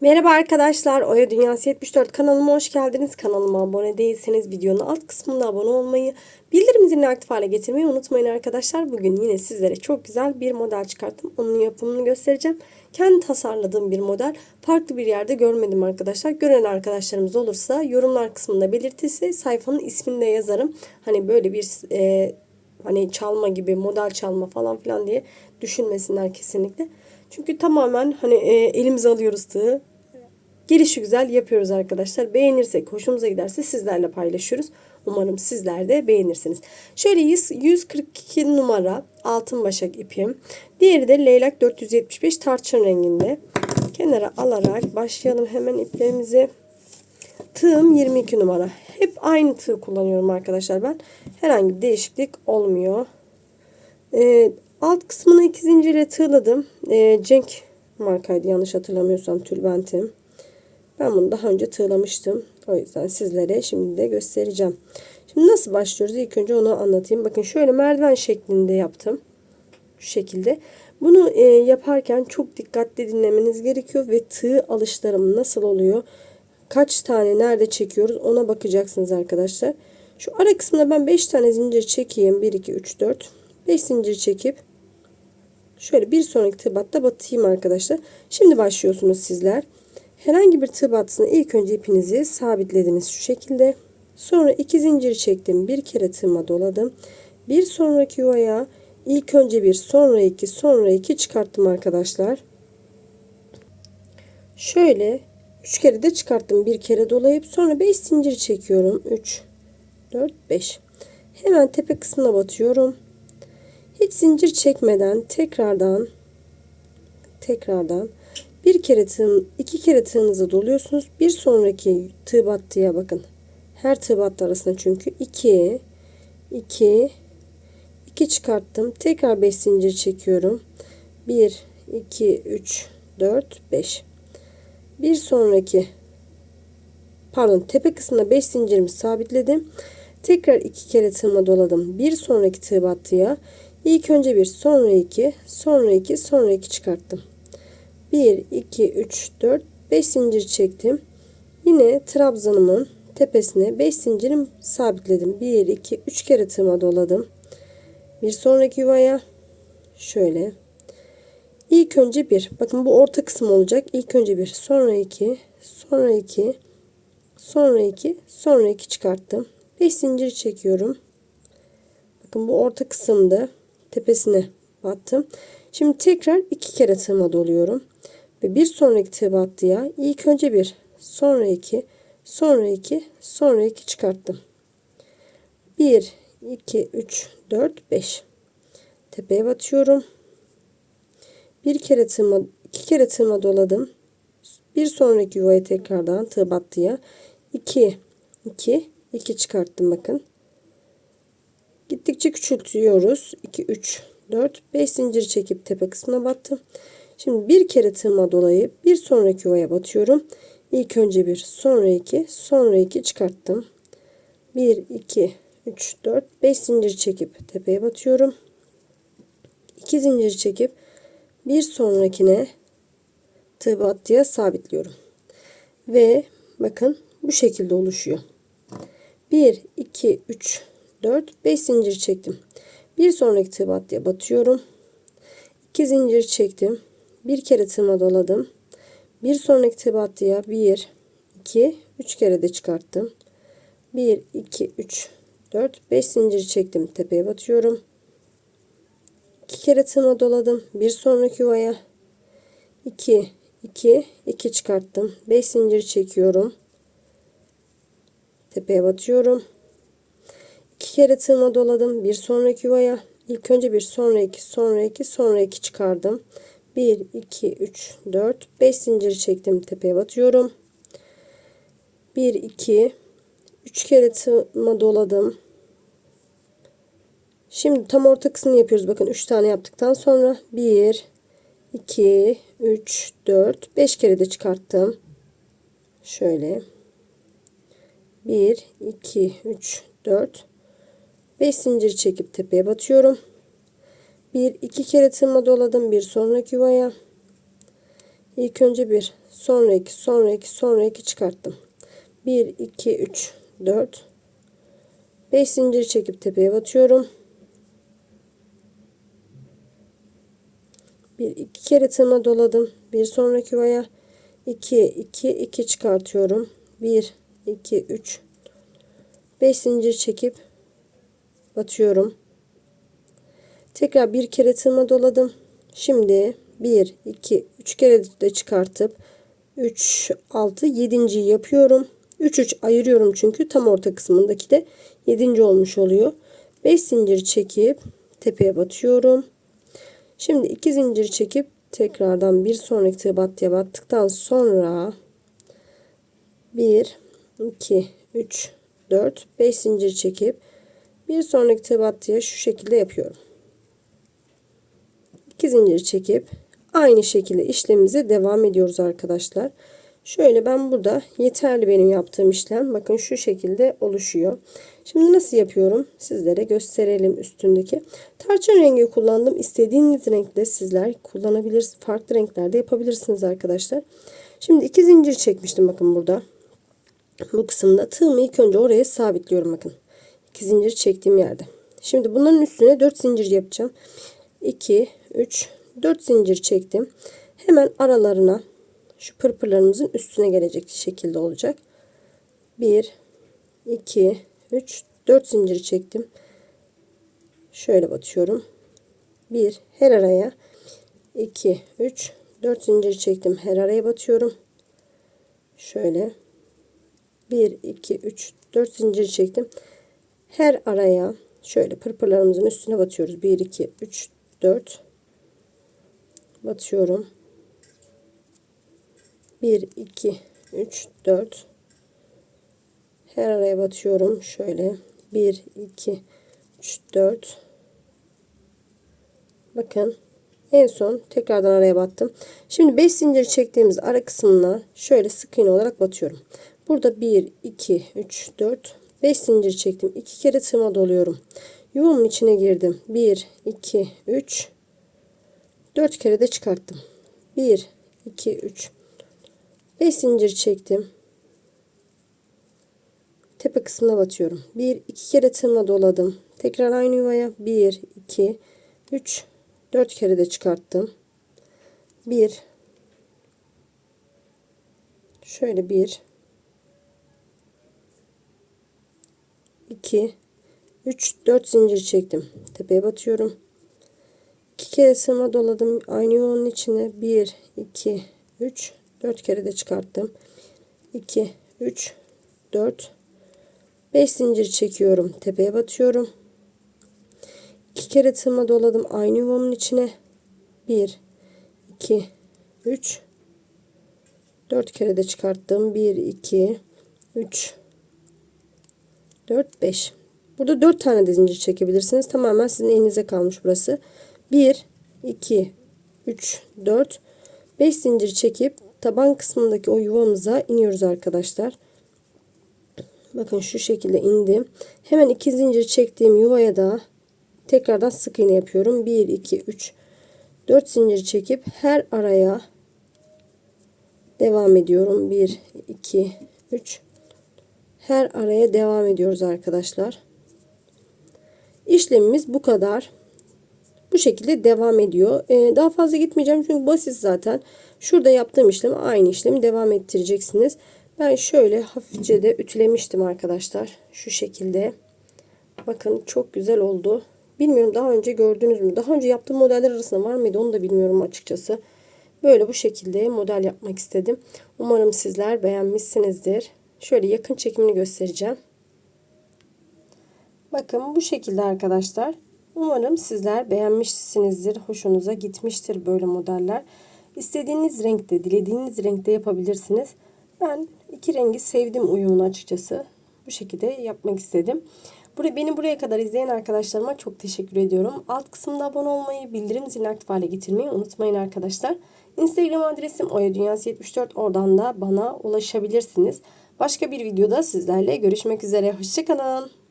Merhaba arkadaşlar, Oya Dünyası 74 kanalıma hoş geldiniz. Kanalıma abone değilseniz videonun alt kısmında abone olmayı, bildirim zilini aktif hale getirmeyi unutmayın arkadaşlar. Bugün yine sizlere çok güzel bir model çıkarttım. Onun yapımını göstereceğim. Kendi tasarladığım bir model. Farklı bir yerde görmedim arkadaşlar. Gören arkadaşlarımız olursa yorumlar kısmında belirtirse sayfanın ismini de yazarım. Hani böyle bir e, hani çalma gibi model çalma falan filan diye düşünmesinler kesinlikle. Çünkü tamamen hani e, elimize alıyoruz tığı. Gelişi güzel yapıyoruz arkadaşlar. Beğenirsek, hoşumuza giderse sizlerle paylaşıyoruz. Umarım sizler de beğenirsiniz. Şöyle 100, 142 numara altın başak ipim. Diğeri de leylak 475 tarçın renginde. Kenara alarak başlayalım hemen iplerimizi. Tığım 22 numara. Hep aynı tığ kullanıyorum arkadaşlar ben. Herhangi bir değişiklik olmuyor. Ee, alt kısmını iki zincirle tığladım. Ee, Cenk markaydı yanlış hatırlamıyorsam tülbentim. Ben bunu daha önce tığlamıştım. O yüzden sizlere şimdi de göstereceğim. Şimdi nasıl başlıyoruz? İlk önce onu anlatayım. Bakın şöyle merdiven şeklinde yaptım. Şu şekilde. Bunu e, yaparken çok dikkatli dinlemeniz gerekiyor ve tığ alışlarım nasıl oluyor? Kaç tane nerede çekiyoruz ona bakacaksınız arkadaşlar. Şu ara kısmında ben 5 tane zincir çekeyim. 1, 2, 3, 4. 5 zincir çekip şöyle bir sonraki tığ batta batayım arkadaşlar. Şimdi başlıyorsunuz sizler. Herhangi bir tığ battısına ilk önce ipinizi sabitlediniz şu şekilde. Sonra iki zincir çektim. Bir kere tığıma doladım. Bir sonraki yuvaya ilk önce bir sonra iki sonra iki çıkarttım arkadaşlar. Şöyle üç kere de çıkarttım. Bir kere dolayıp sonra beş zincir çekiyorum. 3 4 5. Hemen tepe kısmına batıyorum. Hiç zincir çekmeden tekrardan tekrardan bir kere tığ, iki kere tığınızı doluyorsunuz. Bir sonraki tığ battıya bakın. Her tığ battı arasında çünkü 2 2 2 çıkarttım. Tekrar 5 zincir çekiyorum. 1 2 3 4 5. Bir sonraki pardon tepe kısmında 5 zincirimi sabitledim. Tekrar iki kere tığıma doladım. Bir sonraki tığ battıya ilk önce bir sonra iki sonra iki sonra iki çıkarttım. 1, 2, 3, 4, 5 zincir çektim. Yine trabzanımın tepesine 5 zincirim sabitledim. 1, 2, 3 kere tığıma doladım. Bir sonraki yuvaya şöyle. İlk önce bir. Bakın bu orta kısım olacak. İlk önce bir. Sonra iki. Sonra iki. Sonra iki. Sonra iki çıkarttım. 5 zincir çekiyorum. Bakın bu orta kısımda tepesine battım. Şimdi tekrar iki kere tığıma doluyorum. Ve bir sonraki tığ battıya ilk önce bir, sonra iki, sonra iki, sonra iki çıkarttım. 1, 2, 3, 4, 5. Tepeye batıyorum. Bir kere tığıma, iki kere tığıma doladım. Bir sonraki yuvaya tekrardan tığ battıya 2, 2, 2 çıkarttım bakın. Gittikçe küçültüyoruz. 2, 3, 4, 5 zincir çekip tepe kısmına battım. Şimdi bir kere tığıma dolayıp bir sonraki yuvaya batıyorum. İlk önce bir, sonra iki, sonra iki çıkarttım. 1, 2, 3, 4, 5 zincir çekip tepeye batıyorum. 2 zincir çekip bir sonrakine tığ battıya sabitliyorum. Ve bakın bu şekilde oluşuyor. 1, 2, 3, 4, 5 zincir çektim. Bir sonraki tığ batıyorum. 2 zincir çektim. Bir kere tığıma doladım. Bir sonraki tığ battıya 1, 2, 3 kere de çıkarttım. 1, 2, 3, 4, 5 zincir çektim. Tepeye batıyorum. 2 kere tığıma doladım. Bir sonraki yuvaya 2, 2, 2 çıkarttım. 5 zincir çekiyorum. Tepeye batıyorum. 2 kere tığıma doladım. Bir sonraki yuvaya ilk önce bir sonra iki sonra iki sonra iki çıkardım. 1, 2, 3, 4, 5 zincir çektim. Tepeye batıyorum. 1, 2, 3 kere tığıma doladım. Şimdi tam orta kısmını yapıyoruz. Bakın 3 tane yaptıktan sonra 1, 2, 3, 4, 5 kere de çıkarttım. Şöyle. 1, 2, 3, 4, 5 zincir çekip tepeye batıyorum. Bir iki kere tığıma doladım bir sonraki yuvaya. İlk önce bir, sonra iki, sonra iki, sonra iki çıkarttım. 1, 2, 3, 4, 5 zincir çekip tepeye batıyorum. Bir iki kere tığıma doladım. Bir sonraki yuvaya 2 2 2 çıkartıyorum. 1 2 3 5 zincir çekip batıyorum. Tekrar bir kere tığıma doladım. Şimdi 1 2 3 kere de çıkartıp 3 6 7. yapıyorum. 3 3 ayırıyorum çünkü tam orta kısmındaki de 7. olmuş oluyor. 5 zincir çekip tepeye batıyorum. Şimdi 2 zincir çekip tekrardan bir sonraki tığ battıya battıktan sonra 1 2 3 4 5 zincir çekip bir sonraki tığ battıya şu şekilde yapıyorum. 2 zincir çekip aynı şekilde işlemimize devam ediyoruz arkadaşlar. Şöyle ben burada yeterli benim yaptığım işlem. Bakın şu şekilde oluşuyor. Şimdi nasıl yapıyorum? Sizlere gösterelim üstündeki. Tarçın rengi kullandım. İstediğiniz renkte sizler kullanabilirsiniz. Farklı renklerde yapabilirsiniz arkadaşlar. Şimdi iki zincir çekmiştim bakın burada. Bu kısımda tığımı ilk önce oraya sabitliyorum bakın. İki zincir çektiğim yerde. Şimdi bunların üstüne 4 zincir yapacağım. 2, 3, 4 zincir çektim. Hemen aralarına şu pırpırlarımızın üstüne gelecek şekilde olacak. 1 2 3 4 zincir çektim. Şöyle batıyorum. 1 her araya 2 3 4 zincir çektim. Her araya batıyorum. Şöyle 1 2 3 4 zincir çektim. Her araya şöyle pırpırlarımızın üstüne batıyoruz. 1 2 3 4 batıyorum. 1 2 3 4 her araya batıyorum. Şöyle 1 2 3 4 bakın en son tekrardan araya battım. Şimdi 5 zincir çektiğimiz ara kısmına şöyle sık iğne olarak batıyorum. Burada 1 2 3 4 5 zincir çektim. 2 kere tığıma doluyorum. Yuvamın içine girdim. 1 2 3 4 kere de çıkarttım. 1 2 3 5 zincir çektim. Tepe kısmına batıyorum. 1 2 kere tığımla doladım. Tekrar aynı yuvaya. 1 2 3 4 kere de çıkarttım. 1 şöyle 1 2 3 4 zincir çektim. Tepeye batıyorum. 2 kere tığıma doladım. Aynı yuvanın içine 1 2 3 4 kere de çıkarttım. 2, 3, 4, 5 zincir çekiyorum. Tepeye batıyorum. 2 kere tığıma doladım. Aynı yuvanın içine. 1, 2, 3, 4 kere de çıkarttım. 1, 2, 3, 4, 5. Burada 4 tane de zincir çekebilirsiniz. Tamamen sizin elinize kalmış burası. 1, 2, 3, 4, 5 zincir çekip taban kısmındaki o yuvamıza iniyoruz arkadaşlar. Bakın şu şekilde indim. Hemen iki zincir çektiğim yuvaya da tekrardan sık iğne yapıyorum. 1 2 3 4 zincir çekip her araya devam ediyorum. 1 2 3 her araya devam ediyoruz arkadaşlar. İşlemimiz bu kadar. Bu şekilde devam ediyor. Ee, daha fazla gitmeyeceğim çünkü basit zaten. Şurada yaptığım işlemi aynı işlemi devam ettireceksiniz. Ben şöyle hafifçe de ütülemiştim arkadaşlar. Şu şekilde. Bakın çok güzel oldu. Bilmiyorum daha önce gördünüz mü? Daha önce yaptığım modeller arasında var mıydı onu da bilmiyorum açıkçası. Böyle bu şekilde model yapmak istedim. Umarım sizler beğenmişsinizdir. Şöyle yakın çekimini göstereceğim. Bakın bu şekilde arkadaşlar. Umarım sizler beğenmişsinizdir. Hoşunuza gitmiştir böyle modeller. İstediğiniz renkte, dilediğiniz renkte yapabilirsiniz. Ben iki rengi sevdim uyumunu açıkçası. Bu şekilde yapmak istedim. Buraya, beni buraya kadar izleyen arkadaşlarıma çok teşekkür ediyorum. Alt kısımda abone olmayı, bildirim zilini aktif hale getirmeyi unutmayın arkadaşlar. Instagram adresim oyadunyası74 oradan da bana ulaşabilirsiniz. Başka bir videoda sizlerle görüşmek üzere. Hoşçakalın.